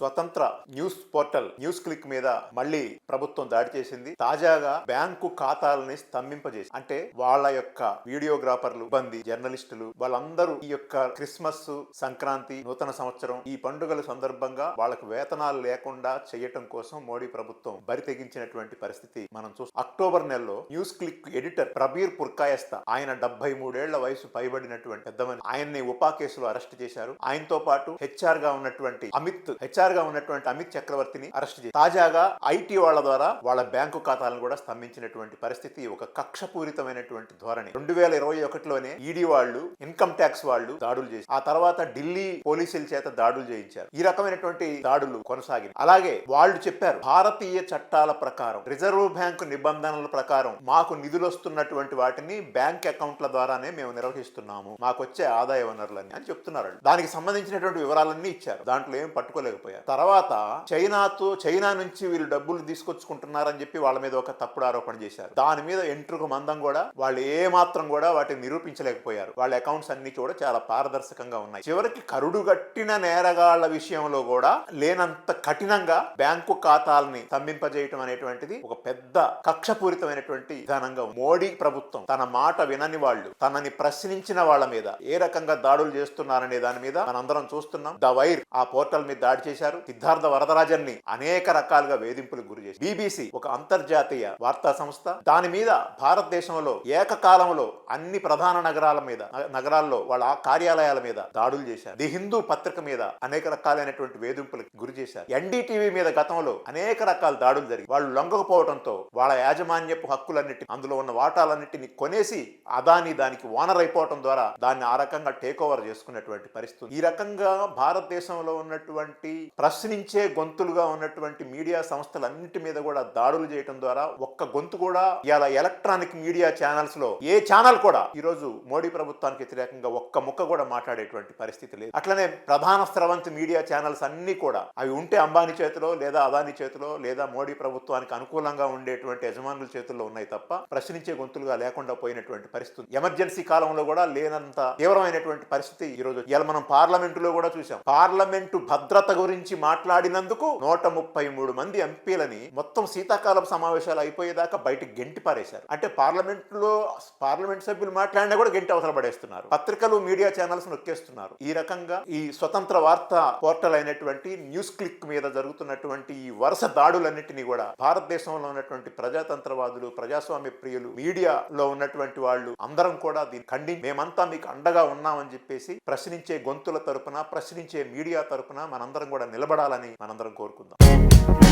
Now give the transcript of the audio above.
స్వతంత్ర news portal news click మీద మళ్ళీ ప్రభుత్వం దాడి చేసింది. తాజాగా బ్యాంకు ఖాతాలని స్తంభింపజేసి అంటే వాళ్ళ యొక్క వీడియోగ్రాఫర్లు ఇబ్బంది జర్నలిస్టులు వాళ్ళందరూ ఈ యొక్క క్రిస్మస్ సంక్రాంతి నూతన సంవత్సరం ఈ పండుగల సందర్భంగా వాళ్ళకు వేతనాలు లేకుండా చేయటం కోసం మోడీ ప్రభుత్వం బరి తెగించినటువంటి పరిస్థితి మనం చూస్తాం అక్టోబర్ నెలలో news click editor Prabir Purkayastha ఆయన డెబ్బై మూడేళ్ళ వయసు పైబడినటువంటి పెద్దమని ఆయన్ని ఉపా కేసులో అరెస్ట్ చేశారు. ఆయనతో పాటు హెచ్ఆర్గా ఉన్నటువంటి అమిత్ హెచ్ఆర్ గా ఉన్నటువంటి అమిత్ చక్రవర్తిని అరెస్ట్ చేసి తాజాగా ఐటీ వాళ్ళ ద్వారా వాళ్ళ బ్యాంకు ఖాతాలను కూడా స్తంభించినటువంటి పరిస్థితి ఒక కక్షపూరితమైనటువంటి ధోరణి. రెండు వేల ఇరవై ఒకటిలోనే ఈడీ వాళ్ళు ఇన్కమ్ ట్యాక్స్ వాళ్ళు దాడులు చేసి ఆ తర్వాత ఢిల్లీ పోలీసుల చేత దాడులు చేయించారు. ఈ రకమైనటువంటి దాడులు కొనసాగి అలాగే వాళ్ళు చెప్పారు భారతీయ చట్టాల ప్రకారం రిజర్వ్ బ్యాంకు నిబంధనల ప్రకారం మాకు నిధులు వస్తున్నటువంటి వాటిని బ్యాంక్ అకౌంట్ల ద్వారానే మేము నిర్వహిస్తున్నాము మాకు వచ్చే ఆదాయ వనరులని అని చెప్తున్నారు. దానికి సంబంధించినటువంటి వివరాలన్నీ ఇచ్చారు. దాంట్లో ఏం పట్టుకోలేకపోయారు. తర్వాత చైనాతో చైనా నుంచి వీళ్ళు డబ్బులు తీసుకొచ్చుకుంటున్నారని చెప్పి వాళ్ళ మీద ఒక తప్పుడు ఆరోపణ చేశారు. దాని మీద ఎంట్రుకు మందం కూడా వాళ్ళు ఏ మాత్రం కూడా వాటిని నిరూపించలేకపోయారు. వాళ్ళ అకౌంట్స్ అన్ని కూడా చాలా పారదర్శకంగా ఉన్నాయి. చివరికి కరుడు గట్టిన నేరగాళ్ళ విషయంలో కూడా లేనంత కఠినంగా బ్యాంకు ఖాతాలని స్తంభింపజేయటం అనేటువంటిది ఒక పెద్ద కక్షపూరితమైనటువంటి విధానంగా మోడీ ప్రభుత్వం తన మాట వినని వాళ్ళు తనని ప్రశ్నించిన వాళ్ళ మీద ఏ రకంగా దాడులు చేస్తున్నారనే దాని మీద మనందరం చూస్తున్నాం. ద వైర్ ఆ పోర్టల్ మీద దాడి చేశారు. సిద్ధార్థ వరదరాజన్ని అనేక రకాలుగా వేధింపులకు గురి చేసి బీబీసీ ఒక అంతర్జాతీయ వార్తా సంస్థ. దాని మీద భారతదేశంలో ఏకకాలంలో అన్ని ప్రధాన నగరాల మీద నగరాల్లో వాళ్ళ కార్యాలయాల మీద దాడులు చేశారు. ది హిందూ పత్రిక మీద అనేక రకాలైనటువంటి వేధింపులకు గురి చేశారు. ఎన్డీటీవీ మీద గతంలో అనేక రకాల దాడులు జరిగి వాళ్ళు లొంగకపోవడంతో వాళ్ళ యాజమాన్యపు హక్కులన్నిటి అందులో ఉన్న వాటాలన్నిటిని కొనేసి అదాని దానికి ఓనర్ అయిపోవటం ద్వారా దాన్ని ఆ రకంగా టేక్ ఓవర్ చేసుకున్నటువంటి పరిస్థితి ఈ రకంగా భారతదేశంలో ఉన్నటువంటి ప్రశ్నించే గొంతులుగా ఉన్నటువంటి మీడియా సంస్థలన్నిటి మీద కూడా దాడులు చేయడం ద్వారా ఒక్క గొంతు కూడా ఇలా ఎలక్ట్రానిక్ మీడియా ఛానల్స్లో ఏ ఛానల్ కూడా ఈరోజు మోడీ ప్రభుత్వానికి వ్యతిరేకంగా ఒక్క ముక్క కూడా మాట్లాడేటువంటి పరిస్థితి లేదు. అట్లనే ప్రధాన స్రవంతి మీడియా ఛానల్స్ అన్ని కూడా అవి ఉంటే అంబానీ చేతిలో లేదా అదాని చేతిలో లేదా మోడీ ప్రభుత్వానికి అనుకూలంగా ఉండేటువంటి యజమానుల చేతుల్లో ఉన్నాయి తప్ప ప్రశ్నించే గొంతులుగా లేకుండా పోయినటువంటి పరిస్థితి. ఎమర్జెన్సీ కాలంలో కూడా లేనంత తీవ్రమైనటువంటి పరిస్థితి ఈ రోజు మనం పార్లమెంటులో కూడా చూసాం పార్లమెంటు భద్రత గురించి మాట్లాడినందుకు నూట ముప్పై మూడు మంది ఎంపీలని మొత్తం శీతాకాలం సమావేశాలు అయిపోయేదాకా బయటకు గెంటి పారేశారు. అంటే పార్లమెంట్లో పార్లమెంట్ సభ్యులు మాట్లాడినా కూడా గెంటి అవసరం పడేస్తున్నారు. పత్రికలు మీడియా ఛానల్స్ నొక్కేస్తున్నారు. ఈ రకంగా ఈ స్వతంత్ర వార్త పోర్టల్ అయినటువంటి న్యూస్ క్లిక్ మీద జరుగుతున్నటువంటి ఈ వరుస దాడులన్నింటినీ కూడా భారతదేశంలో ఉన్నటువంటి ప్రజాతంత్రవాదులు ప్రజాస్వామ్య ప్రియులు మీడియాలో ఉన్నటువంటి వాళ్ళు అందరం కూడా దీన్ని ఖండి మేమంతా మీకు అండగా ఉన్నామని చెప్పేసి ప్రశ్నించే గొంతుల తరపున ప్రశ్నించే మీడియా తరపున మనందరం కూడా నిలబడాలని మనందరం కోరుకుందాం.